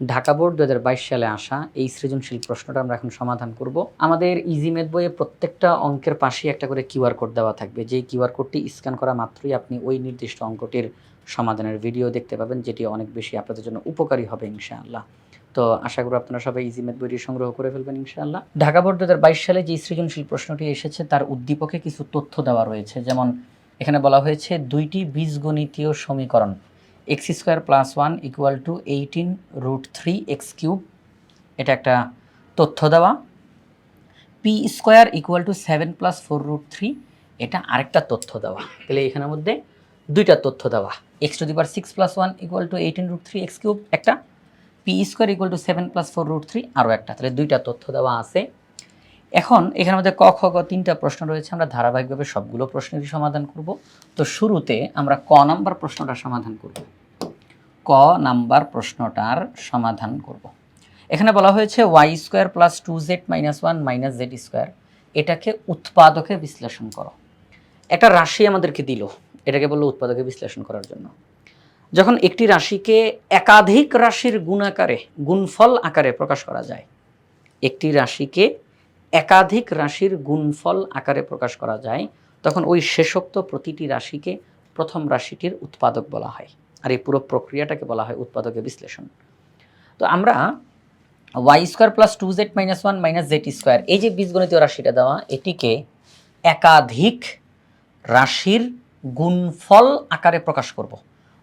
Dhaka board দু হাজার বাইশ সালে আসা এই সৃজনশীল প্রশ্নটা আমরা এখন সমাধান করব। আমাদের ইজি ম্যাথ বইয়ে প্রত্যেকটা অঙ্কের পাশেই একটা করে কিউআর কোড দেওয়া থাকবে। যেই কিউআর কোডটি স্ক্যান করা মাত্রই আপনি ওই নির্দিষ্ট অঙ্কটির সমাধানের ভিডিও দেখতে পাবেন, যেটি অনেক বেশি আপনাদের জন্য উপকারী হবে ইনশাআল্লাহ। তো আশা করি আপনারা সবাই ইজি ম্যাথ বইটি সংগ্রহ করে ফেলবেন ইনশাআল্লাহ। ঢাকা বোর্ড দু হাজার বাইশ সালে যে সৃজনশীল প্রশ্নটি এসেছে, তার উদ্দীপকে কিছু তথ্য দেওয়া রয়েছে। যেমন এখানে বলা হয়েছে, দুইটি বীজগণিতীয় সমীকরণ X square plus one equal to eighteen root three X cube, এটা একটা তথ্য দেওয়া। P square equal to seven plus four root three, এটা আরেকটা তথ্য দেওয়া। তাহলে এখানের মধ্যে দুইটা তথ্য দেওয়া। X to the six plus one equal to eighteen root three X cube, একটা। P square equal to seven plus four root three, আরও একটা। তাহলে দুইটা তথ্য দেওয়া আছে। এখন এখানের মধ্যে ক, খ, গ তিনটা প্রশ্ন রয়েছে, আমরা ধারাবাহিকভাবে সবগুলো প্রশ্নেরই সমাধান করব। তো শুরুতে আমরা ক নাম্বার প্রশ্নটা সমাধান করব। ক নাম্বার প্রশ্নটার সমাধান করব। এখানে বলা হয়েছে Y square plus two Z minus one minus Z square. এটাকে উৎপাদকে বিশ্লেষণ করো। একটা রাশি আমাদেরকে দিল, এটাকে বলল উৎপাদকে বিশ্লেষণ করার জন্য। যখন একটি রাশিকে একাধিক রাশির গুণ আকারে, গুণফল আকারে প্রকাশ করা যায়, একটি রাশিকে একাধিক রাশির গুণফল আকারে প্রকাশ করা যায়, তখন ওই শেষোক্ত প্রতিটি রাশিকে প্রথম রাশিটির উৎপাদক বলা হয়। আর এই পুরো প্রক্রিয়াটাকে বলা হয় উৎপাদকের বিশ্লেষণ। তো আমরা Y square plus two Z minus one minus Z square এই যে বীজগণিতীয় রাশিটা দেওয়া, এটিকে একাধিক রাশির গুণফল আকারে প্রকাশ করব।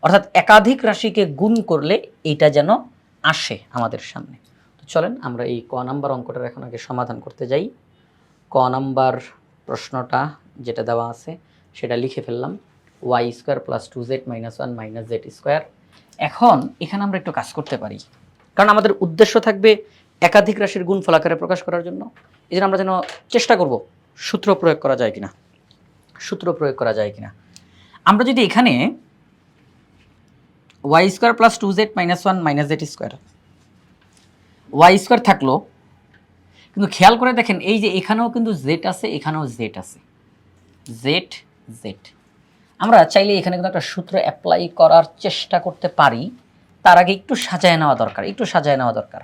অর্থাৎ একাধিক রাশিকে গুণ করলে এইটা যেন আসে আমাদের সামনে। তো চলেন আমরা এই ক নাম্বার অঙ্কটার এখন আগে সমাধান করতে যাই। ক নাম্বার প্রশ্নটা যেটা দেওয়া আছে, সেটা লিখে ফেললাম। Y square plus two Z minus one minus Z square এখন এখানে আমরা একটু কাজ করতে পারি। কারণ আমাদের উদ্দেশ্য থাকবে একাধিক রাশির গুণফল আকারে প্রকাশ করার জন্য। এই আমরা যেন চেষ্টা করব সূত্র প্রয়োগ করা যায় কিনা। সূত্র প্রয়োগ করা যায় কিনা। আমরা যদি এখানে Y square plus two Z minus one minus Z square Y square থাকল, কিন্তু খেয়াল করে দেখেন, এই যে এখানেও কিন্তু জেড আছে, এখানেও জেড আছে। জেড জেড আমরা চাইলে এখানে কিন্তু একটা সূত্র অ্যাপ্লাই করার চেষ্টা করতে পারি। তার আগে একটু সাজায় নেওয়া দরকার, একটু সাজায় নেওয়া দরকার।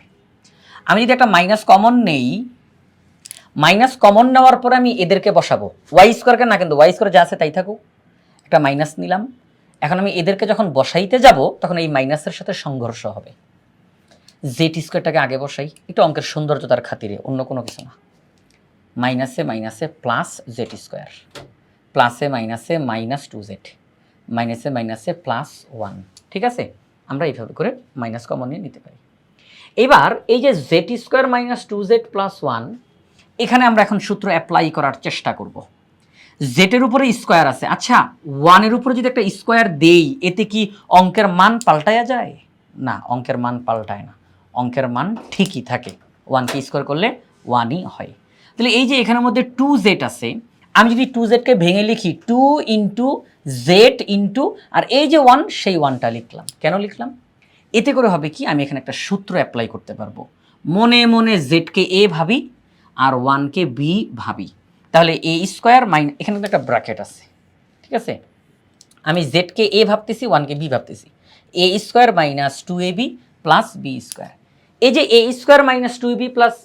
আমি যদি একটা মাইনাস কমন নেই মাইনাস কমন নেওয়ার পরে আমি এদেরকে বসাবো। ওয়াই স্কোয়ারকে না কিন্তু ওয়াই স্কোয়ার যা আছে তাই থাকুক। একটা মাইনাস নিলাম। এখন আমি এদেরকে যখন বসাইতে যাব, তখন এই মাইনাসের সাথে সংঘর্ষ হবে। জেড স্কোয়ারটাকে আগে বসাই। একটু অঙ্কের সৌন্দর্যতার খাতিরে, অন্য কোনো কিছু না। মাইনাসে মাইনাসে প্লাস জেড স্কোয়ার প্লাসে মাইনাসে মাইনাস টু জেড মাইনাসে মাইনাসে প্লাস ওয়ান ঠিক আছে? আমরা এইভাবে করে মাইনাস কমন নিয়ে নিতে পারি। এবার এই যে Z square minus two Z plus one এখানে আমরা এখন সূত্র অ্যাপ্লাই করার চেষ্টা করব। জেটের উপরে স্কোয়ার আছে। আচ্ছা ওয়ানের উপরে যদি একটা স্কোয়ার দেই, এতে কি অঙ্কের মান পাল্টায়া যায়? না, অঙ্কের মান পাল্টায় না। অঙ্কের মান ঠিকই থাকে। ওয়ানকে স্কোয়ার করলে ওয়ানই হয়। তাহলে এই যে এখানের মধ্যে টু জেড আছে আমি যদি টু জেডকে ভেঙে লিখি টু ইন্টু জেড ইন্টু আর এই যে ওয়ান সেই ওয়ানটা লিখলাম। কেন লিখলাম? এতে করে হবে কি, আমি এখানে একটা সূত্র অ্যাপ্লাই করতে পারব। মনে মনে জেডকে এ ভাবি, আর ওয়ানকে বি ভাবি। তাহলে এ স্কোয়ার মাইন এখানে কিন্তু একটা ব্র্যাকেট আছে। ঠিক আছে? আমি জেডকে এ ভাবতেছি ওয়ানকে বি ভাবতেছি। A square minus two A B plus B square এই যে A square minus two B plus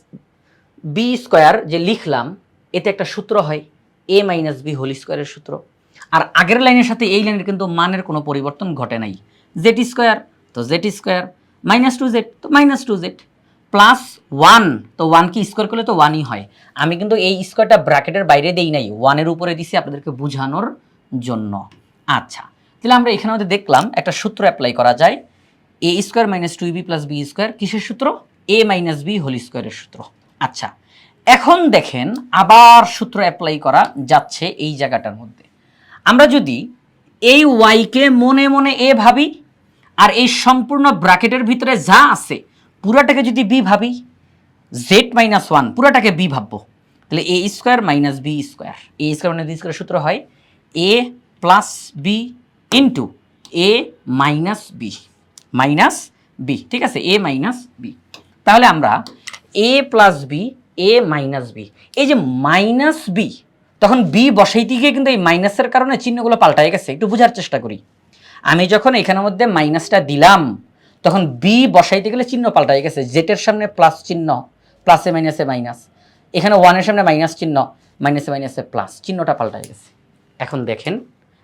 B square যে লিখলাম, এতে একটা সূত্র হয়। এ মাইনাস বি হোল স্কোয়ারের সূত্র। আর আগের লাইনের সাথে এই লাইনের কিন্তু মানের কোনো পরিবর্তন ঘটে নাই। জেড স্কোয়ার তো Z square minus two Z তো minus two Z plus one তো ওয়ানকে স্কোয়ার করলে তো ওয়ানই হয়। আমি কিন্তু এই স্কোয়ারটা ব্র্যাকেটের বাইরে দেই নাই ওয়ানের উপরে দিছি আপনাদেরকে বোঝানোর জন্য। আচ্ছা তাহলে আমরা এখানে মধ্যে দেখলাম একটা সূত্র অ্যাপ্লাই করা যায়। A square minus two B plus B square কিসের সূত্র? এ মাইনাস বি হোল স্কোয়ারের সূত্র। আচ্ছা এখন দেখেন আবার সূত্র অ্যাপ্লাই করা যাচ্ছে এই জায়গাটার মধ্যে। আমরা যদি এই ওয়াইকে মনে মনে এ ভাবি, আর এই সম্পূর্ণ ব্র্যাকেটের ভিতরে যা আছে, পুরাটাকে যদি বি ভাবি জেড মাইনাস ওয়ান পুরাটাকে বি ভাববো। তাহলে A square minus B square A square minus B square সূত্র হয়। A plus B into A minus B minus B ঠিক আছে? এ মাইনাস বি তাহলে আমরা A plus B A minus B এই যে মাইনাস বি তখন বি বসাইতে গিয়ে কিন্তু এই মাইনাসের কারণে চিহ্নগুলো পাল্টায় গেছে। একটু বোঝার চেষ্টা করি। আমি যখন এখানের মধ্যে মাইনাসটা দিলাম, তখন বি বসাইতে গেলে চিহ্ন পাল্টাই গেছে। জেটের সামনে প্লাস চিহ্ন প্লাসে মাইনাসে মাইনাস এখানে ওয়ানের সামনে মাইনাস চিহ্ন মাইনাসে মাইনাসে প্লাস চিহ্নটা পাল্টাই গেছে। এখন দেখেন,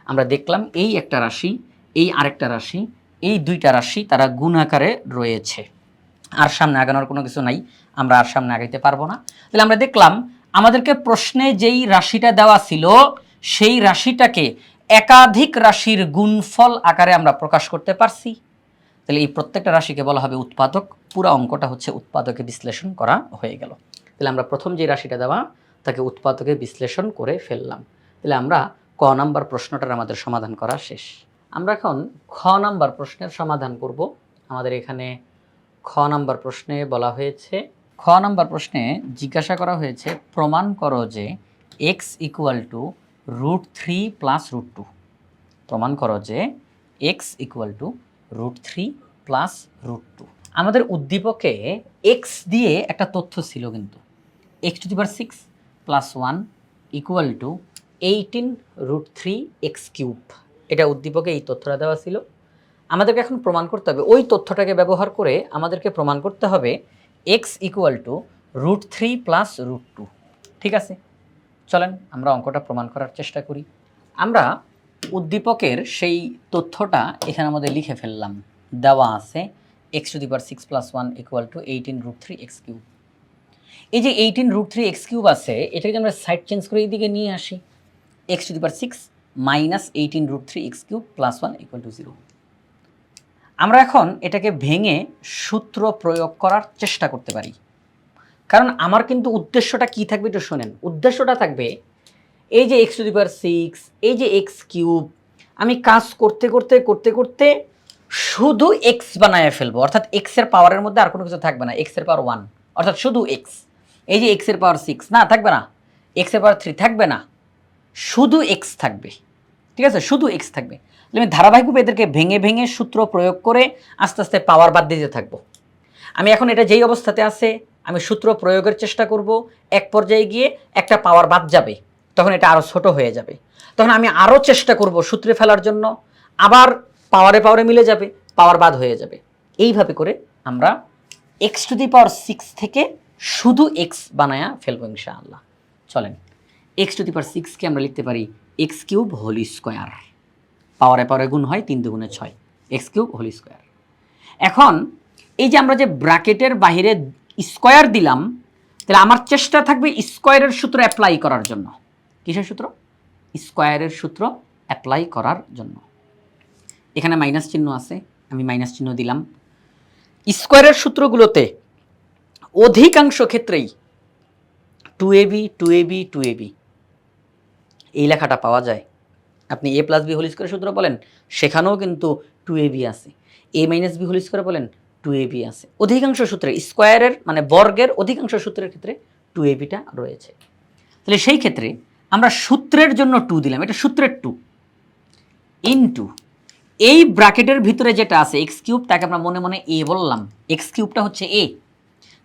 আমরা দেখলাম এই একটা রাশি, এই আরেকটা রাশি, এই দুইটা রাশি তারা গুণ আকারে রয়েছে। আর সামনে আগানোর কোনো কিছু নাই, আমরা আর সামনে আগাইতে পারব না। তাহলে আমরা দেখলাম, আমাদেরকে প্রশ্নে যেই রাশিটা দেওয়া ছিল, সেই রাশিটাকে একাধিক রাশির গুণফল আকারে আমরা প্রকাশ করতে পারছি। তাহলে এই প্রত্যেকটা রাশিকে বলা হবে উৎপাদক, পুরো অঙ্কটা হচ্ছে উৎপাদকে বিশ্লেষণ করা হয়ে গেল। তাহলে আমরা প্রথম যে রাশিটা দেওয়া, তাকে উৎপাদকে বিশ্লেষণ করে ফেললাম। তাহলে আমরা ক নাম্বার প্রশ্নটার আমাদের সমাধান করা শেষ। আমরা এখন খ নাম্বার প্রশ্নের সমাধান করব। আমাদের এখানে খ নাম্বার প্রশ্নে বলা হয়েছে, খ নাম্বার প্রশ্নে জিজ্ঞাসা করা হয়েছে, প্রমাণ করো যে X equal to root three plus root two প্রমাণ করো যে X equal to root three plus root two আমাদের উদ্দীপকে এক্স দিয়ে একটা তথ্য ছিল কিন্তু। X to the power six plus one equal to eighteen root three X cube এটা উদ্দীপকে এই তথ্যটা দেওয়া ছিল। আমাদেরকে এখন প্রমাণ করতে হবে। ওই তথ্যটাকে ব্যবহার করে আমাদেরকে প্রমাণ করতে হবে X equal to root three plus root two ঠিক আছে? চলেন, আমরা অঙ্কটা প্রমাণ করার চেষ্টা করি। আমরা উদ্দীপকের সেই তথ্যটা এখানে আমাদের লিখে ফেললাম। দেওয়া আছে X to the power six plus one equal to eighteen root three X cube এই যে eighteen root three X cube আছে, এটাকে আমরা সাইড চেঞ্জ করে এইদিকে নিয়ে আসি। X to the power six minus eighteen root three X cube plus one equal to zero আমরা এখন এটাকে ভেঙে সূত্র প্রয়োগ করার চেষ্টা করতে পারি। কারণ আমার কিন্তু উদ্দেশ্যটা কি থাকবে একটু শোনেন। উদ্দেশ্যটা থাকবে, এই যে X to the power six এই যে এক্স কিউব আমি কাজ করতে করতে করতে করতে শুধু এক্স বানায় ফেলব। অর্থাৎ এক্সের পাওয়ারের মধ্যে আর কোনো কিছু থাকবে না। এক্সের পাওয়ার ওয়ান অর্থাৎ শুধু এক্স এই যে এক্সের পাওয়ার সিক্স না, থাকবে না। এক্সের পাওয়ার থ্রি থাকবে না। শুধু এক্স থাকবে। ঠিক আছে? শুধু এক্স থাকবে। আমি ধারাবাহিকভাবে এদেরকে ভেঙে ভেঙে সূত্র প্রয়োগ করে আস্তে আস্তে পাওয়ার বাদ দিতে থাকব। আমি এখন এটা যেই অবস্থাতে আছে, আমি সূত্র প্রয়োগের চেষ্টা করব, এক পর্যায়ে গিয়ে একটা পাওয়ার বাদ যাবে, তখন এটা আরও ছোট হয়ে যাবে। তখন আমি আরও চেষ্টা করব সূত্রে ফেলার জন্য, আবার পাওয়ারে পাওয়ারে মিলে যাবে পাওয়ার বাদ হয়ে যাবে। এইভাবে করে আমরা X to the power six থেকে শুধু এক্স বানায়া ফেলব ইনশাআল্লাহ। চলেন এক্স টু দি পাওয়ার সিক্সকে আমরা লিখতে পারি এক্স কিউব হোল স্কোয়ার পাওয়ারে পাওয়ারে গুণ হয় তিন দুগুণে ছয়, এক্স কিউব হোল স্কোয়ার। এখন এই যে আমরা যে ব্র্যাকেটের বাহিরে স্কোয়ার দিলাম, তাহলে আমার চেষ্টা থাকবে স্কোয়ারের সূত্র অ্যাপ্লাই করার জন্য। কিসের সূত্র? স্কোয়ারের সূত্র অ্যাপ্লাই করার জন্য। এখানে মাইনাস চিহ্ন আছে, আমি মাইনাস চিহ্ন দিলাম। স্কোয়ারের সূত্রগুলোতে অধিকাংশ ক্ষেত্রেই two A B two A B two A B এই লেখাটা পাওয়া যায়। আপনি A plus B whole square সূত্র বলেন সেখানেও কিন্তু টু এ বি আছে। A minus B whole square বলেন টু এ বি আছে। অধিকাংশ সূত্রে স্কোয়ারের মানে বর্গের অধিকাংশ সূত্রের ক্ষেত্রে টু এ বিটা রয়েছে। তাহলে সেই ক্ষেত্রে আমরা সূত্রের জন্য টু দিলাম, এটা সূত্রের টু ইনটু এই ব্র্যাকেটের ভিতরে যেটা আছে এক্স কিউব তাকে আমরা মনে মনে এ বললাম। এক্স কিউবটা হচ্ছে এ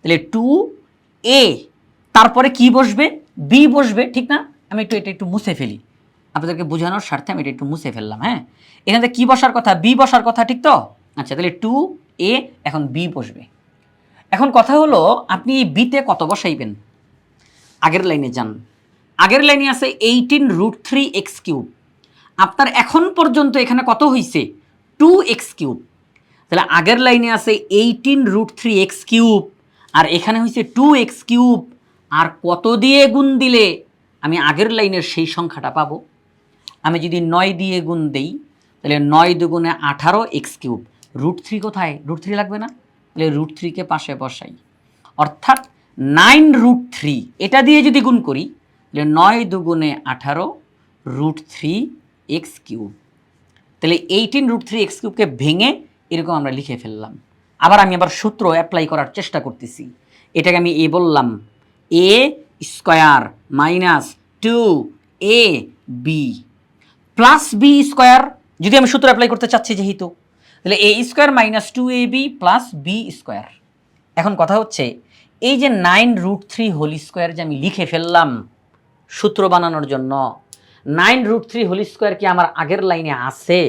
তাহলে টু এ তারপরে কি বসবে? বি বসবে, ঠিক না? আমি একটু এটা একটু মুছে ফেলি। আপনাদেরকে বোঝানোর স্বার্থে আমি এটা একটু মুছে ফেললাম হ্যাঁ? এখানে কি বসার কথা? বি বসার কথা, ঠিক তো? আচ্ছা তাহলে টু এ এখন বি বসবে। এখন কথা হলো, আপনি এই বিতে কত বসাইবেন? আগের লাইনে যান। আগের লাইনে আছে eighteen root three X cube আপনার এখন পর্যন্ত এখানে কত হয়েছে টু এক্স কিউব তাহলে আগের লাইনে আছে eighteen root three X cube আর এখানে হয়েছে টু এক্স কিউব আর কত দিয়ে গুণ দিলে? আমি আগের লাইনের সেই সংখ্যাটা পাবো। আমি যদি নয় দিয়ে গুণ দেই, তাহলে নয় দুগুণে আঠারো এক্স কিউব। রুট থ্রি কোথায়? রুট থ্রি লাগবে না? তাহলে রুট থ্রিকে পাশে বসাই। অর্থাৎ নাইন রুট থ্রি, এটা দিয়ে যদি গুণ করি, তাহলে নয় দুগুণে আঠারো রুট থ্রি এক্স কিউব। তাহলে এইটিন রুট থ্রি এক্স কিউবকে ভেঙে এরকম আমরা লিখে ফেললাম। আবার আমি আবার সূত্র অ্যাপ্লাই করার চেষ্টা করতেছি। এটাকে আমি এ বললাম। A square minus two A B. Plus B square যদি আমি সূত্র অ্যাপ্লাই করতে চাচ্ছি যেহেতু, তাহলে A square minus two A B plus B square এখন কথা হচ্ছে, এই যে nine root three whole square যে আমি লিখে ফেললাম সূত্র বানানোর জন্য nine root three whole square কি আমার আগের লাইনে আছে?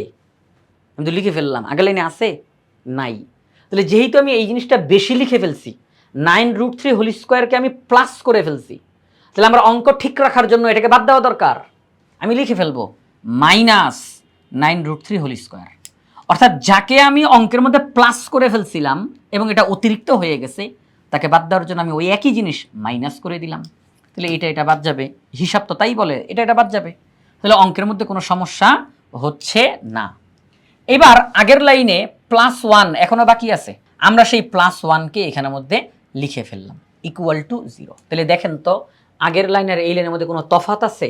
আমি তো লিখে ফেললাম, আগের লাইনে আছে? নাই। তাহলে যেহেতু আমি এই জিনিসটা বেশি লিখে ফেলছি নাইন রুট থ্রি হোল স্কোয়ারকে আমি প্লাস করে ফেলছি, তাহলে আমরা অঙ্ক ঠিক রাখার জন্য এটাকে বাদ দেওয়া দরকার। আমি লিখে ফেলব। Minus nine root three whole square. অর্থাৎ যাকে আমি অঙ্কের মধ্যে প্লাস করে ফেলছিলাম এবং এটা অতিরিক্ত হয়ে গেছে, তাকে বাদ দেওয়ার জন্য আমি ওই একই জিনিস মাইনাস করে দিলাম। তাহলে এটা এটা বাদ যাবে। হিসাব তো তাই বলে, এটা এটা বাদ যাবে। তাহলে অঙ্কের মধ্যে কোনো সমস্যা হচ্ছে না। এবার আগের লাইনে প্লাস ওয়ান এখনও বাকি আছে। আমরা সেই প্লাস ওয়ানকে এখানের মধ্যে লিখে ফেললাম ইকুয়াল টু জিরো তাহলে দেখেন তো, আগের লাইন আর এই লাইনের মধ্যে কোনো তফাত আছে?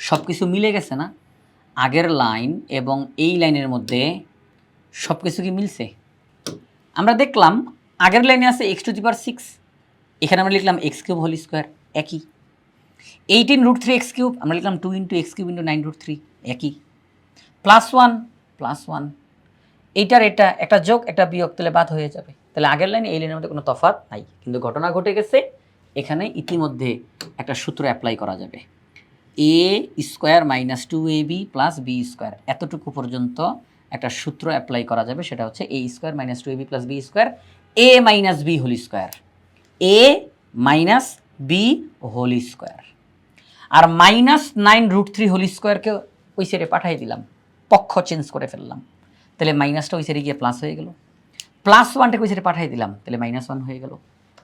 সব কিছু মিলে গেছে না? আগের লাইন এবং এই লাইনের মধ্যে সব কিছু কি মিলছে? আমরা দেখলাম আগের লাইনে আছে X to the power six এখানে আমরা লিখলাম এক্স কিউব হোল স্কোয়ার একই। Eighteen root three X cube আমরা লিখলাম two into X cube into nine root three একই। প্লাস ওয়ান প্লাস ওয়ান এইটার এটা একটা যোগ, একটা বিয়োগ, তাহলে বাদ হয়ে যাবে। তাহলে আগের লাইনে এই লাইনের মধ্যে কোনো তফাৎ নাই। কিন্তু ঘটনা ঘটে গেছে, এখানে ইতিমধ্যে একটা সূত্র অ্যাপ্লাই করা যাবে। A square minus two A B plus B square এতটুকু পর্যন্ত একটা সূত্র অ্যাপ্লাই করা যাবে, সেটা হচ্ছে A square minus two A B plus B square A minus B whole square A minus B whole square R minus nine root three whole স্কোয়ারকে ওই সাইডে পাঠিয়ে দিলাম, পক্ষ চেঞ্জ করে ফেললাম। তাহলে মাইনাসটা ওই সাইডে গিয়ে প্লাস হয়ে গেল। প্লাস ওয়ানটাকে ওই সাইডে পাঠিয়ে দিলাম, তাহলে মাইনাস ওয়ান হয়ে গেল।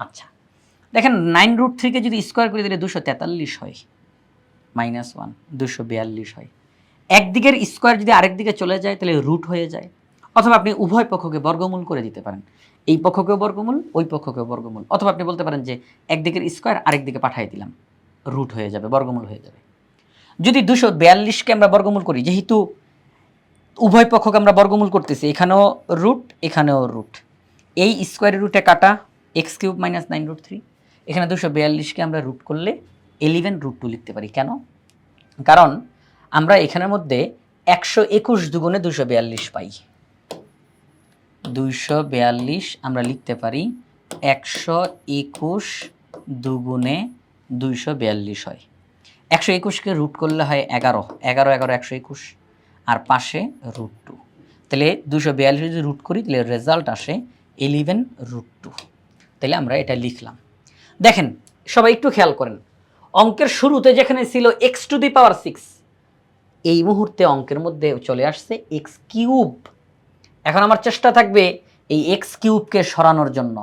আচ্ছা। দেখেন নাইন রুট থ্রিকে যদি স্কোয়ার করে দিলে দুশো তেতাল্লিশ হয়। মাইনাস ওয়ান, দুশো বিয়াল্লিশ হয়। একদিকের স্কোয়ার যদি আরেক দিকে চলে যায়, তাহলে রুট হয়ে যায়। অথবা আপনি উভয় পক্ষকে বর্গমূল করে দিতে পারেন। এই পক্ষকেও বর্গমূল, ওই পক্ষকেও বর্গমূল। অথবা আপনি বলতে পারেন যে একদিকের স্কোয়ার আরেক দিকে পাঠিয়ে দিলাম। রুট হয়ে যাবে, বর্গমূল হয়ে যাবে। যদি দুশো বিয়াল্লিশকে আমরা বর্গমূল করি, যেহেতু উভয় পক্ষকে আমরা বর্গমূল করতেছি, এখানেও রুট এখানেও রুট। এই স্কোয়ারের রুটে কাটা, X cube minus nine root three. এখানে দুশো বিয়াল্লিশকে আমরা রুট করলে এলিভেন রুট টু লিখতে পারি। কেন? কারণ আমরা এখানের মধ্যে একশো একুশ দুগুণে দুশো বিয়াল্লিশ পাই। দুইশো বিয়াল্লিশ আমরা লিখতে পারি একশো একুশ দুগুণে দুইশো বিয়াল্লিশ হয়। একশো একুশকে রুট করলে হয় এগারো। এগারো এগারো, একশো একুশ। আর পাশে রুট টু। তাহলে দুশো বিয়াল্লিশ যদি রুট করি, তাহলে রেজাল্ট আসে ইলেভেন রুট টু। তাহলে আমরা এটা লিখলাম। দেখেন, সবাই একটু খেয়াল করেন। অঙ্কের শুরুতে যেখানে ছিল X to the power six এই মুহূর্তে অঙ্কের মধ্যে চলে আসছে এক্স কিউব এখন আমার চেষ্টা থাকবে এই এক্স কিউবকে সরানোর জন্য।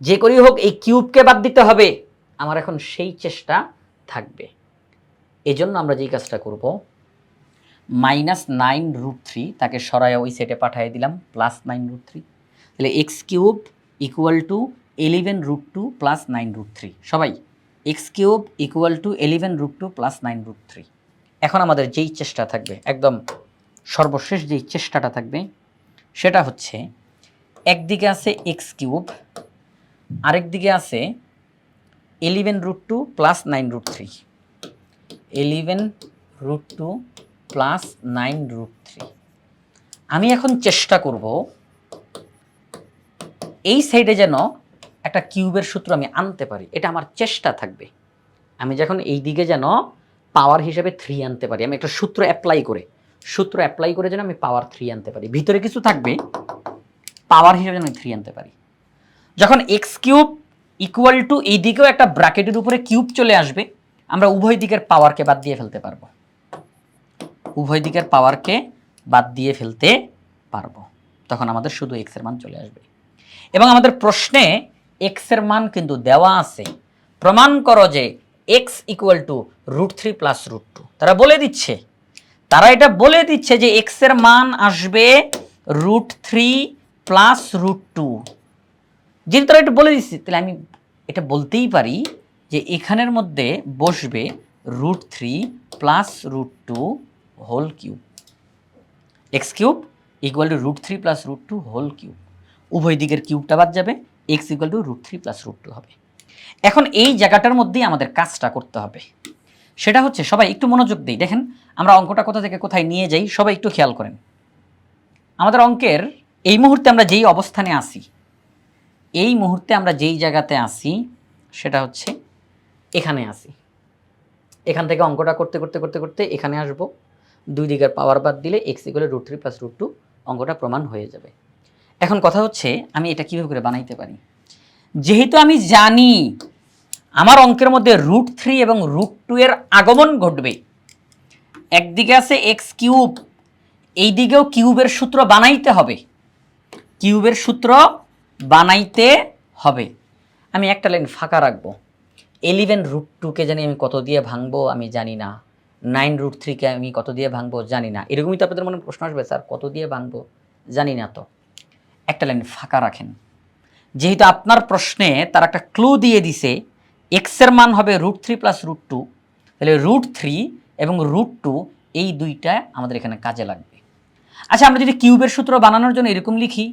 যে করেই হোক এই কিউবকে বাদ দিতে হবে। আমার এখন সেই চেষ্টা থাকবে। এজন্য আমরা যেই কাজটা করব মাইনাস নাইন রুট থ্রি তাকে সরায় ওই সেটে পাঠিয়ে দিলাম প্লাস নাইন রুট থ্রি তাহলে X cube equal to eleven root two plus nine root three সবাই X cube equal to eleven root two plus nine root three এখন আমাদের যেই চেষ্টা থাকবে, একদম সর্বশেষ যেই চেষ্টাটা থাকবে, সেটা হচ্ছে একদিকে আছে এক্স কিউব আরেক দিকে আছে eleven root two plus nine root three eleven root two plus nine root three আমি এখন চেষ্টা করব, এই সাইডে যেন একটা কিউবের সূত্র আমি আনতে পারি, এটা আমার চেষ্টা থাকবে। আমি যখন এই দিকে যেন পাওয়ার হিসেবে থ্রি আনতে পারি, আমি একটা সূত্র অ্যাপ্লাই করে, সূত্র অ্যাপ্লাই করে যেন আমি পাওয়ার থ্রি আনতে পারি। ভিতরে কিছু থাকবে পাওয়ার হিসেবে যেন আমি থ্রি আনতে পারি। যখন এক্স কিউব ইকুয়াল টু এই দিকেও একটা ব্র্যাকেটের উপরে কিউব চলে আসবে, আমরা উভয় দিকের পাওয়ারকে বাদ দিয়ে ফেলতে পারব। উভয় দিকের পাওয়ারকে বাদ দিয়ে ফেলতে পারব। তখন আমাদের শুধু এক্সের মান চলে আসবে। এবং আমাদের প্রশ্নে এক্সের মান কিন্তু দেওয়া আছে। প্রমাণ করো যে X equal to root three plus root two তারা বলে দিচ্ছে। তারা এটা বলে দিচ্ছে যে এক্সের মান আসবে root three plus root two যেহেতু তারা এটা বলে দিচ্ছে, তাহলে আমি এটা বলতেই পারি যে এখানের মধ্যে বসবে root three plus root two whole cube X cube equal to root three plus root two whole cube উভয় দিকের কিউবটা বাদ যাবে। X equal to root three plus root two হবে। এখন এই জায়গাটার মধ্যেই আমাদের কাজটা করতে হবে। সেটা হচ্ছে সবাই একটু মনোযোগ দিই। দেখেন, আমরা অঙ্কটা কোথা থেকে কোথায় নিয়ে যাই, সবাই একটু খেয়াল করেন। আমাদের অঙ্কের এই মুহূর্তে আমরা যেই অবস্থানে আসি এই মুহূর্তে আমরা যেই জায়গাতে আসি সেটা হচ্ছে এখানে আসি এখান থেকে অঙ্কটা করতে করতে করতে করতে এখানে আসব। দুই দিকের পাওয়ার বাদ দিলে X equal root three plus root two অঙ্কটা প্রমাণ হয়ে যাবে। এখন কথা হচ্ছে আমি এটা কীভাবে করে বানাইতে পারি? যেহেতু আমি জানি আমার অঙ্কের মধ্যে রুট থ্রি এবং রুট টু এর আগমন ঘটবে, একদিকে আছে এক্স কিউব এই দিকেও কিউবের সূত্র বানাইতে হবে। কিউবের সূত্র বানাইতে হবে। আমি একটা লাইন ফাঁকা রাখব। এলিভেন রুট টুকে জানি আমি কত দিয়ে ভাঙবো আমি জানি না। নাইন রুট থ্রিকে আমি কত দিয়ে ভাঙবো জানি না। এরকমই তো আপনাদের মনে প্রশ্ন আসবে, স্যার, কত দিয়ে ভাঙবো জানি না তো। একটা লাইন ফাঁকা রাখেন। যেহেতু আপনার প্রশ্নে তার একটা ক্লু দিয়ে দিছে এক্সের মান হবে root three plus root two তাহলে রুট থ্রি এবং রুট টু এই দুইটা আমাদের এখানে কাজে লাগবে। আচ্ছা আমরা যদি কিউবের সূত্র বানানোর জন্য এরকম লিখি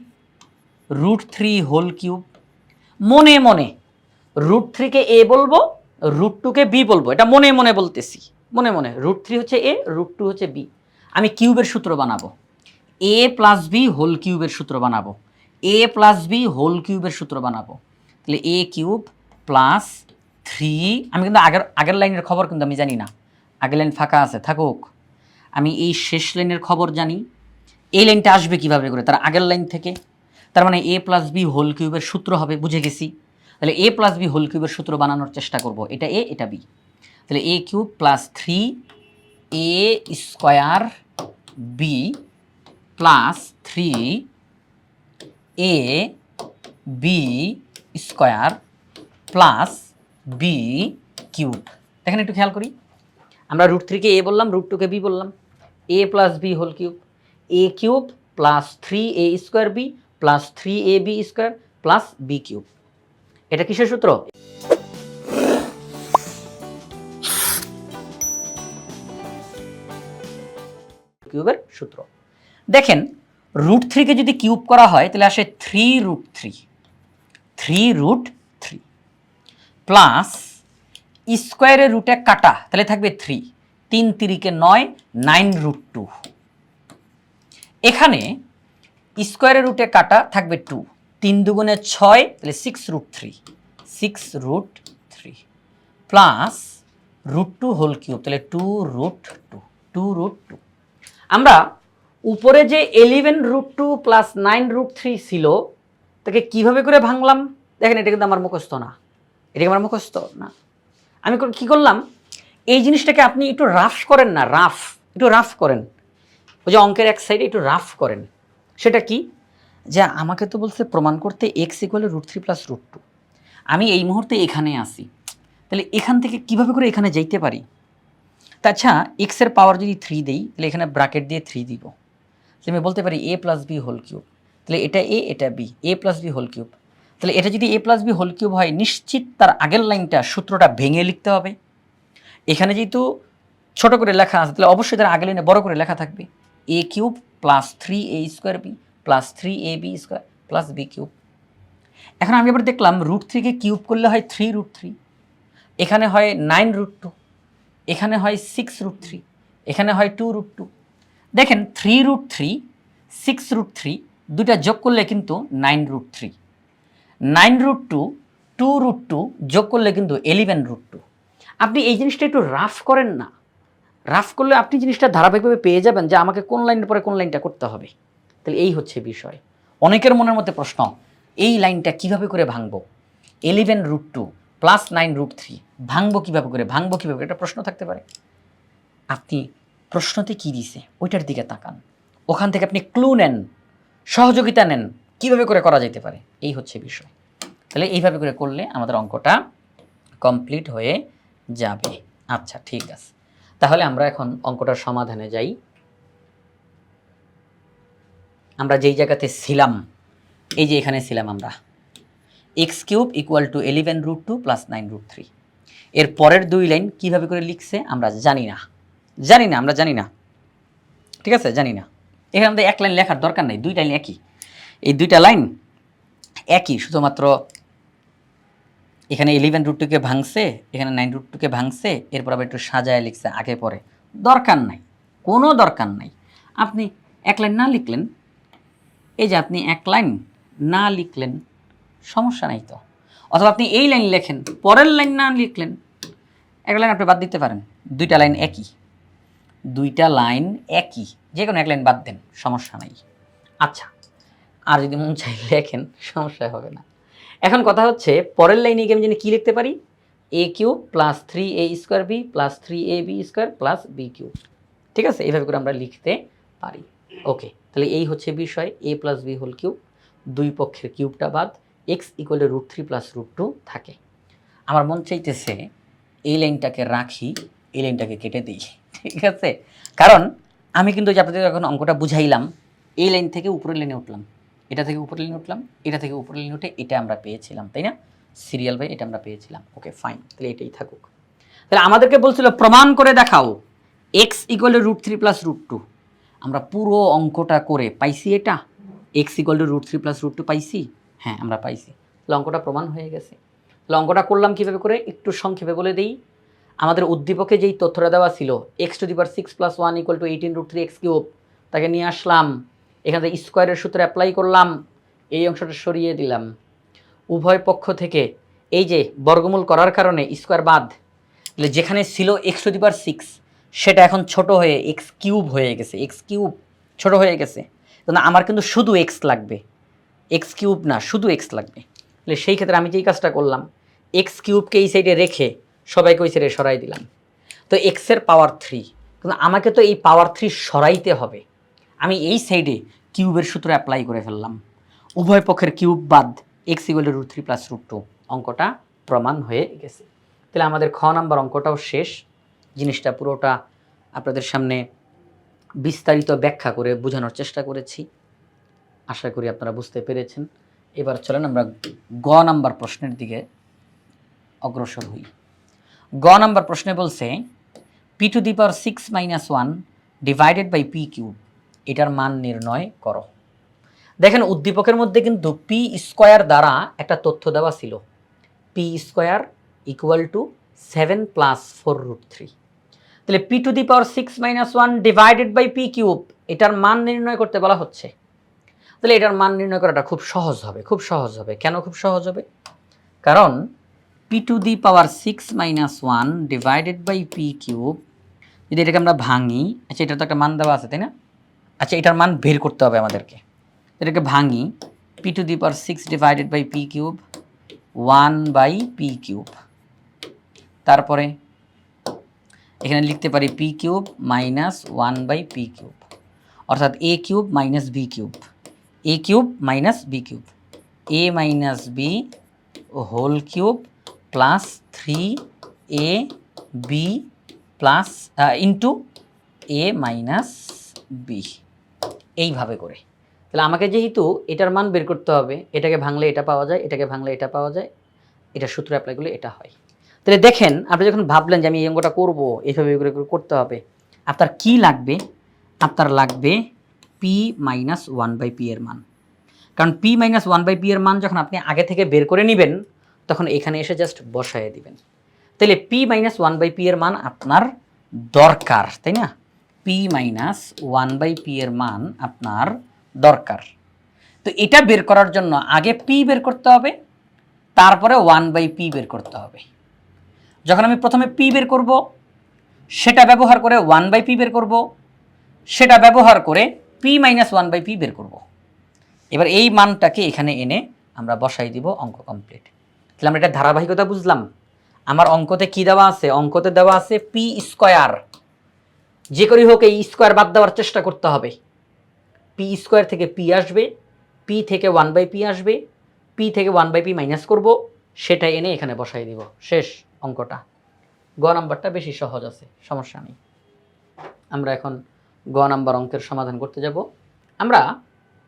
রুট থ্রি হোল কিউব মনে মনে রুট থ্রিকে এ বলব রুট টুকে বি বলব, এটা মনে মনে বলতেছি। মনে মনে রুট থ্রি হচ্ছে এ রুট টু হচ্ছে বি আমি কিউবের সূত্র বানাবো। এ প্লাস বি হোল কিউবের সূত্র বানাবো। এ প্লাস বি হোল কিউবের সূত্র বানাবো। তাহলে এ কিউব প্লাস থ্রি আমি কিন্তু আগের আগের লাইনের খবর কিন্তু আমি জানি না। আগের লাইন ফাঁকা আছে, থাকুক। আমি এই শেষ লাইনের খবর জানি। এই লাইনটা আসবে কীভাবে করে? তার আগের লাইন থেকে। তার মানে এ প্লাস বি হোল কিউবের সূত্র হবে, বুঝে গেছি। তাহলে এ প্লাস বি হোল কিউবের সূত্র বানানোর চেষ্টা করব। এটা এ এটা বি তাহলে A cube plus three A square B plus three A B square plus B cube দেখেন একটু খেয়াল করি। আমরা রুট থ্রিকে এ বললাম রুট টুকে বি বললাম। A plus B whole cube A cube plus three A square B plus three A B square plus B cube এটা কিসের সূত্র? কিউবের সূত্র। দেখেন রুট থ্রিকে যদি কিউব করা হয়, তাহলে আসে three root three three root three plus স্কোয়ারের রুটে কাটা, তাহলে থাকবে থ্রি তিন তিরিকে নয় নাইন রুট টু এখানে স্কোয়ারের রুটে কাটা থাকবে টু তিন দুগুণে ছয়, তাহলে six root three six root three plus root two whole cube তাহলে two root two two root two আমরা উপরে যে eleven root two plus nine root three ছিল, তাকে কীভাবে করে ভাঙলাম? দেখেন, এটা কিন্তু আমার মুখস্থ না। এটা আমার মুখস্থ? না। আমি কি করলাম? এই জিনিসটাকে আপনি একটু রাফ করেন না রাফ একটু রাফ করেন। ওই যে অঙ্কের এক সাইডে একটু রাফ করেন। সেটা কি? যে আমাকে তো বলছে প্রমাণ করতে X equal root three plus root two আমি এই মুহূর্তে এখানে আসি তাহলে এখান থেকে কীভাবে করে এখানে যাইতে পারি? তা আচ্ছা এক্সের পাওয়ার যদি থ্রি দেই, তাহলে এখানে ব্র্যাকেট দিয়ে থ্রি দিব। আমি বলতে পারি A plus B whole cube তাহলে এটা এ এটা B A plus B whole cube তাহলে এটা যদি A plus B whole cube হয়, নিশ্চিত তার আগের লাইনটা সূত্রটা ভেঙে লিখতে হবে। এখানে যেহেতু ছোট করে লেখা আছে, তাহলে অবশ্যই তার আগের লাইনে বড় করে লেখা থাকবে। A cube plus three A square B plus three A B square plus B cube এখন আমি আবার দেখলাম রুট থ্রিকে কিউব করলে হয় থ্রি রুট থ্রি এখানে হয় নাইন রুট টু এখানে হয় সিক্স রুট থ্রি এখানে হয় টু রুট টু দেখেন three root three six root three দুটা যোগ করলে কিন্তু nine root three nine root two two root two যোগ করলে কিন্তু এলিভেন রুট টু আপনি এই জিনিসটা একটু রাফ করেন না। রাফ করলে আপনি জিনিসটা ধারাবাহিকভাবে পেয়ে যাবেন যে আমাকে কোন লাইনের পরে কোন লাইনটা করতে হবে। তাহলে এই হচ্ছে বিষয়। অনেকের মনের মধ্যে প্রশ্ন, এই লাইনটা কীভাবে করে ভাঙবো? Eleven root two plus nine root three ভাঙবো কীভাবে করে? ভাঙবো কীভাবে? একটা প্রশ্ন থাকতে পারে। আপনি প্রশ্নতে কি দিছে? ওইটার দিকে তাকান। ওখান থেকে আপনি ক্লু নেন, সহযোগিতা নেন, কীভাবে করে করা যেতে পারে? এই হচ্ছে বিষয়। তাহলে এইভাবে করে করলে আমাদের অঙ্কটা কমপ্লিট হয়ে যাবে। আচ্ছা ঠিক আছে। তাহলে আমরা এখন অঙ্কটার সমাধানে যাই। আমরা যেই জায়গাতে ছিলাম, এই যে এখানে ছিলাম আমরা X cube equal to eleven root two plus nine root three এর পরের দুই লাইন কীভাবে করে লিখছে আমরা জানি না। জানি না, আমরা জানি না। ঠিক আছে? জানি না। এখানে আমাদের এক লাইন লেখার দরকার নেই দুই লাইন একই। এই দুইটা লাইন একই, শুধুমাত্র এখানে ইলেভেন রুট টুকে ভাঙছে, এখানে নাইন রুট টুকে ভাঙছে, এরপর আবার একটু সাজায় লিখছে আগে পরে। দরকার নাই, কোনো দরকার নাই। আপনি এক লাইন না লিখলেন, এই যে আপনি এক লাইন না লিখলেন, সমস্যা নাই তো। অথবা আপনি এই লাইন লেখেন, পরের লাইন না লিখলেন, এক লাইন আপনি বাদ দিতে পারেন, দুইটা লাইন একই। দুইটা লাইন একই যে কোনো এক লাইন বাদ দেন, সমস্যা নাই। আচ্ছা আর যদি মন চাই লেখেন, সমস্যা হবে না। এখন কথা হচ্ছে, পরের লাইনে গিয়ে আমি জানি কী লিখতে পারি? A cube plus three A square B plus three A B square plus B cube ঠিক আছে? এইভাবে করে আমরা লিখতে পারি। ওকে তাহলে এই হচ্ছে বিষয় A plus B whole cube দুই পক্ষের কিউবটা বাদ x ইকুয়ালে root three plus root two থাকে। আমার মন চাইতেছে, এই লাইনটাকে রাখি এই লাইনটাকে কেটে দিই, ঠিক আছে? কারণ আমি কিন্তু যে আপনাদের এখন অঙ্কটা বুঝাইলাম, এই লাইন থেকে উপরের লাইনে উঠলাম। এটা থেকে উপরের লাইনে উঠলাম, এটা থেকে উপরের লাইনে উঠে এটা আমরা পেয়েছিলাম, তাই না? সিরিয়াল বাই এটা আমরা পেয়েছিলাম। ওকে ফাইন তাহলে এটাই থাকুক। তাহলে আমাদেরকে বলছিল, প্রমাণ করে দেখাও X equal root three plus root two আমরা পুরো অঙ্কটা করে পাইছি এটা? X equal to root three plus root two পাইছি? হ্যাঁ আমরা পাইছি। তাহলে অঙ্কটা প্রমাণ হয়ে গেছে। তাহলে অঙ্কটা করলাম কীভাবে করে? একটু সংক্ষেপে বলে দিই। আমাদের উদ্দীপকে যেই তথ্যটা দেওয়া ছিল X to the power six plus one equal to eighteen root three X cube তাকে নিয়ে আসলাম। এখানে স্কোয়ারের সূত্রে অ্যাপ্লাই করলাম, এই অংশটা সরিয়ে দিলাম। উভয় পক্ষ থেকে এই যে বর্গমূল করার কারণে স্কোয়ার বাদ, তাহলে যেখানে ছিল X to the power six সেটা এখন ছোট হয়ে এক্স কিউব হয়ে গেছে এক্স কিউব ছোট হয়ে গেছে। কিন্তু আমার কিন্তু শুধু এক্স লাগবে এক্স কিউব না, শুধু এক্স লাগবে। তাহলে সেই ক্ষেত্রে আমি যেই কাজটা করলাম এক্স কিউবকে এই সাইডে রেখে সবাইকে ওই সাইডে সরাই দিলাম। তো এক্সের পাওয়ার থ্রি কিন্তু আমাকে তো এই পাওয়ার থ্রি সরাইতে হবে। আমি এই সাইডে কিউবের সূত্র অ্যাপ্লাই করে ফেললাম। উভয় পক্ষের কিউব বাদ X equal root three plus root two অঙ্কটা প্রমাণ হয়ে গেছে। তাহলে আমাদের খ নাম্বার অঙ্কটাও শেষ। জিনিসটা পুরোটা আপনাদের সামনে বিস্তারিত ব্যাখ্যা করে বোঝানোর চেষ্টা করেছি। আশা করি আপনারা বুঝতে পেরেছেন। এবার চলেন আমরা গ নাম্বার প্রশ্নের দিকে অগ্রসর হই। গ নাম্বার প্রশ্নে বলছে P to the power six minus one divided by P cube এটার মান নির্ণয় করো। দেখেন, উদ্দীপকের মধ্যে কিন্তু পি স্কোয়ার দ্বারা একটা তথ্য দেওয়া ছিল। P square equal to seven plus four root three তাহলে P to the power six minus one divided by P cube এটার মান নির্ণয় করতে বলা হচ্ছে। তাহলে এটার মান নির্ণয় করাটা খুব সহজ হবে, খুব সহজ হবে। কেন খুব সহজ হবে? কারণ P to the power six minus one divided by P cube যদি এটাকে আমরা ভাঙি আচ্ছা এটার তো একটা মান দেওয়া আছে, তাই না? আচ্ছা এটার মান বের করতে হবে আমাদেরকে। এটাকে ভাঙি P to the power six divided by P cube one by P cube তারপরে এখানে লিখতে পারি P cube minus one by P cube অর্থাৎ A cube minus B cube A cube minus B cube A minus B whole cube plus three A B plus into A minus B এইভাবে করে। তাহলে আমাকে যেহেতু এটার মান বের করতে হবে, এটাকে ভাঙলে এটা পাওয়া যায়, এটাকে ভাঙলে এটা পাওয়া যায়, এটা সূত্র অ্যাপ্লাই করলে এটা হয়। তাহলে দেখেন, আপনি যখন ভাবলেন যে আমি এই অঙ্কটা করব, এইভাবে করে করে করতে হবে, আপনার কি লাগবে? আপনার লাগবে P minus one by P এর মান। কারণ P minus one by P এর মান যখন আপনি আগে থেকে বের করে নেবেন তখন এখানে এসে জাস্ট বসায় দিবেন। তাহলে P minus one by P এর মান আপনার দরকার, তাই না? P minus one by P এর মান আপনার দরকার। তো এটা বের করার জন্য আগে পি বের করতে হবে, তারপরে ওয়ান বাই পি বের করতে হবে। যখন আমি প্রথমে পি বের করব, সেটা ব্যবহার করে ওয়ান বাই পি বের করব, সেটা ব্যবহার করে P minus one by P বের করব। এবার এই মানটাকে এখানে এনে আমরা বসাই দিব অঙ্ক কমপ্লিট তাহলে আমরা এটা ধারাবাহিকতা বুঝলাম। আমার অঙ্কতে কি দেওয়া আছে? অঙ্কতে দেওয়া আছে পি স্কোয়ার যে করেই হোক এই স্কোয়ার বাদ দেওয়ার চেষ্টা করতে হবে। পি স্কোয়ার থেকে পি আসবে পি থেকে ওয়ান বাই পি আসবে পি থেকে ওয়ান বাই পি মাইনাস করব, সেটা এনে এখানে বসাই দিব। শেষ অঙ্কটা। গ নাম্বারটা বেশি সহজ আছে, সমস্যা নেই। আমরা এখন গ নাম্বার অঙ্কের সমাধান করতে যাব। আমরা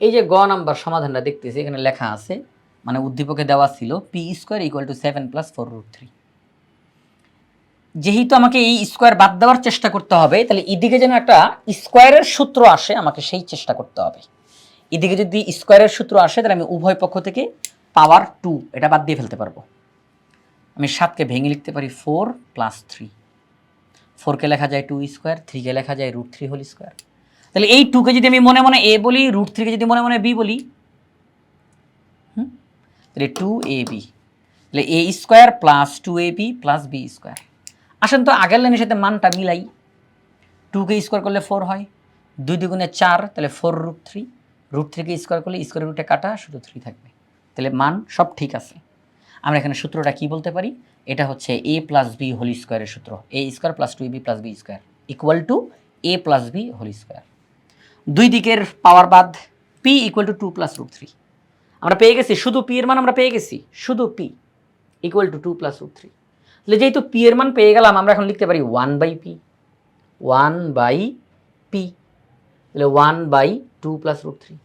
এই যে গ নাম্বার সমাধানটা দেখতেছি, এখানে লেখা আছে মানে উদ্দীপকে দেওয়া ছিল P square equal to seven plus four root three যেহেতু আমাকে এই স্কোয়ার বাদ দেওয়ার চেষ্টা করতে হবে, তাহলে এদিকে যেন একটা স্কোয়ারের সূত্র আসে, আমাকে সেই চেষ্টা করতে হবে। এদিকে যদি স্কোয়ারের সূত্র আসে, তাহলে আমি উভয় পক্ষ থেকে পাওয়ার টু এটা বাদ দিয়ে ফেলতে পারব। আমি সাতকে ভেঙে লিখতে পারি ফোর প্লাস থ্রি ফোরকে লেখা যায় টু স্কোয়ার থ্রিকে লেখা যায় রুট থ্রি হোল স্কোয়ার তাহলে এই টুকে যদি আমি মনে মনে এ বলি রুট থ্রিকে যদি মনে মনে বি বলি তাহলে টু এ বি তাহলে A square plus two A B plus B square আসেন তো আগের লাইনের সাথে মানটা মিলাই। টুকে স্কোয়ার করলে ফোর হয়, দুই দুগুণে চার, তাহলে ফোর রুট থ্রি রুট থ্রিকে স্কোয়ার করলে স্কোয়ার রুটে কাটা, শুধু থ্রি থাকবে। তাহলে মান সব ঠিক আছে। আমরা এখানে সূত্রটা কি বলতে পারি? এটা হচ্ছে এ প্লাস বি হোল স্কোয়ারের সূত্র। A square plus two B plus B square equal to A plus B whole square দুই দিকের পাওয়ার বাদ P equal to two plus root three আমরা পেয়ে গেছি, শুধু পি এর মান আমরা পেয়ে গেছি, শুধু P equal to two plus root three তাহলে যেহেতু পি এর মান পেয়ে গেলাম, আমরা এখন লিখতে পারি one by P one by P তাহলে one by two plus root three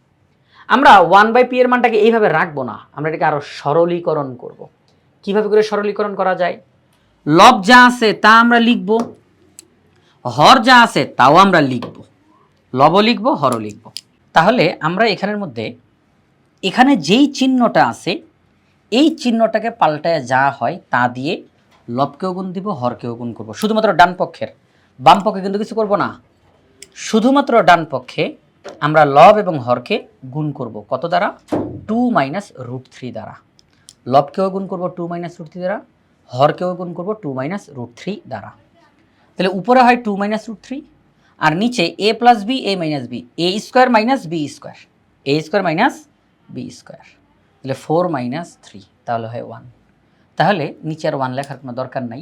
আমরা ওয়ান বাই পি এর মানটাকে এইভাবে রাখব না, আমরা এটাকে আরও সরলীকরণ করব। কীভাবে করে সরলীকরণ করা যায়? লব যা আছে তা আমরা লিখব, হর যা আছে তাও আমরা লিখব লব লিখব, হরও লিখব। তাহলে আমরা এখানের মধ্যে এখানে যেই চিহ্নটা আছে, এই চিহ্নটাকে পাল্টায় যা হয় তা দিয়ে লবকেও গুণ দিব, হরকেও গুণ করব। শুধুমাত্র ডান পক্ষের। বাম পক্ষে কিন্তু কিছু করব না। শুধুমাত্র ডান পক্ষে আমরা লব এবং হরকে গুণ করব। কত দ্বারা? টু মাইনাস রুট থ্রি দ্বারা। লবকেও গুণ করব টু মাইনাস রুট থ্রি দ্বারা, হরকেও গুণ করব টু মাইনাস রুট থ্রি দ্বারা। তাহলে উপরে হয় টু মাইনাস রুট থ্রি, আর নিচে A plus B, A minus B, A square minus B square. A square minus B square তাহলে ফোর মাইনাস থ্রি তাহলে হয় ওয়ান তাহলে নিচে আর ওয়ান লেখার কোনো দরকার নাই।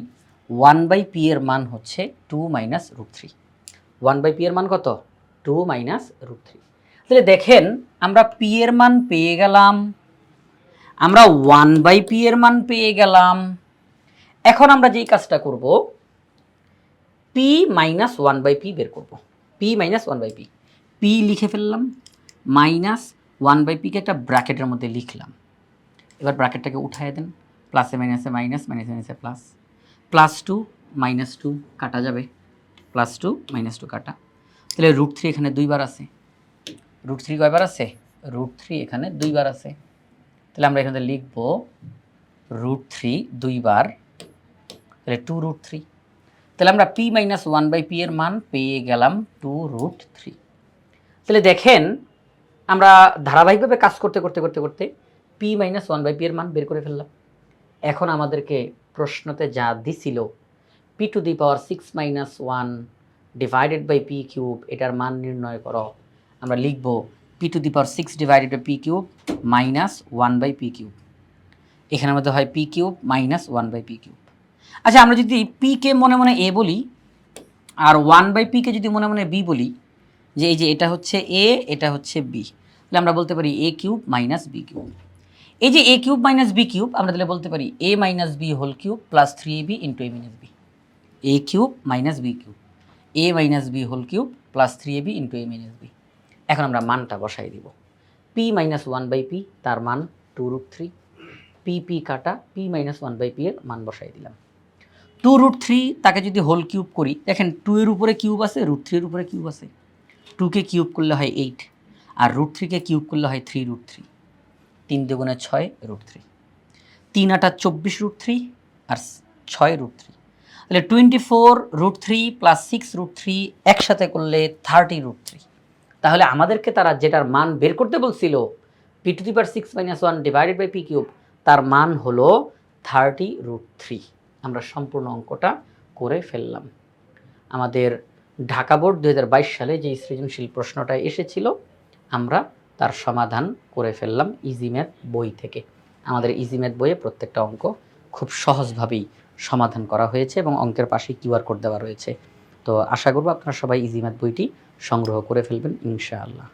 ওয়ান বাই পি এর মান হচ্ছে two minus root three one by P এর মান কত? টু মাইনাস রুট থ্রি তাহলে দেখেন, আমরা পি এর মান পেয়ে গেলাম। আমরা ওয়ান বাই পি এর মান পেয়ে গেলাম। এখন আমরা যেই কাজটা করব P minus one by P বের করব। P minus one by P P লিখে ফেললাম মাইনাস ওয়ান বাই পিকে একটা ব্র্যাকেটের মধ্যে লিখলাম। এবার ব্র্যাকেটটাকে উঠায় দেন। প্লাসে মাইনাসে মাইনাস মাইনাসে মাইনাসে plus plus two minus two কাটা যাবে। প্লাস টু মাইনাস টু কাটা। তাহলে রুট থ্রি এখানে দুইবার আছে। রুট থ্রি কয়বার আছে? রুট থ্রি এখানে দুইবার আছে। তাহলে আমরা এখানে লিখব রুট থ্রি দুইবার। তাহলে টু রুট থ্রি তাহলে আমরা P minus one by P এর মান পেয়ে গেলাম টু রুট থ্রি তাহলে দেখেন আমরা ধারাবাহিকভাবে কাজ করতে করতে করতে করতে P minus one by P এর মান বের করে ফেললাম। এখন আমাদেরকে প্রশ্নতে যা দিছিল P to the power six minus one divided by P cube এটার মান নির্ণয় করো। আমরা লিখব P to the power six divided by P cube minus one by P cube এখানের মধ্যে হয় P cube minus one by P cube আচ্ছা আমরা যদি পি কে মনে মনে এ বলি, আর ওয়ান বাই পি কে যদি মনে মনে বি বলি, যে এই যে এটা হচ্ছে এ এটা হচ্ছে বি তাহলে আমরা বলতে পারি A cube minus B cube. এই যে A cube minus B cube, আমরা তাহলে বলতে পারি A minus B whole cube plus three A B into A minus B A cube minus B cube. A minus B whole cube plus three A B into A minus B এখন আমরা মানটা বসাই দিব। P minus one by P তার মান two root three P P কাটা P minus one by P এর মান বসাই দিলাম। টু রুট থ্রি তাকে যদি হোল কিউব করি, দেখেন টু এর উপরে কিউব আছে রুট থ্রির উপরে কিউব আছে। টুকে কিউব করলে হয় এইট আর রুট থ্রিকে কিউব করলে হয় থ্রি রুট থ্রি তিন দুগুণে ছয় রুট থ্রি তিন আটা চব্বিশ রুট থ্রি আর ছয় রুট থ্রি তাহলে twenty four root three plus six root three একসাথে করলে থার্টি রুট থ্রি তাহলে আমাদেরকে তারা যেটার মান বের করতে বলছিল P to the power six minus one divided by P cube তার মান হলো থার্টি রুট থ্রি আমরা সম্পূর্ণ অঙ্কটা করে ফেললাম। আমাদের ঢাকা বোর্ড দু হাজার বাইশ সালে যে সৃজনশীল প্রশ্নটা এসেছিল আমরা তার সমাধান করে ফেললাম ইজি ম্যাথ বই থেকে। আমাদের ইজি ম্যাথ বইয়ে প্রত্যেকটা অঙ্ক খুব সহজভাবেই সমাধান করা হয়েছে এবং অঙ্কের পাশে কিউআর কোড দেওয়া রয়েছে। তো আশা করব আপনারা সবাই ইজি ম্যাথ বইটি সংগ্রহ করে ফেলবেন, ইনশাআল্লাহ।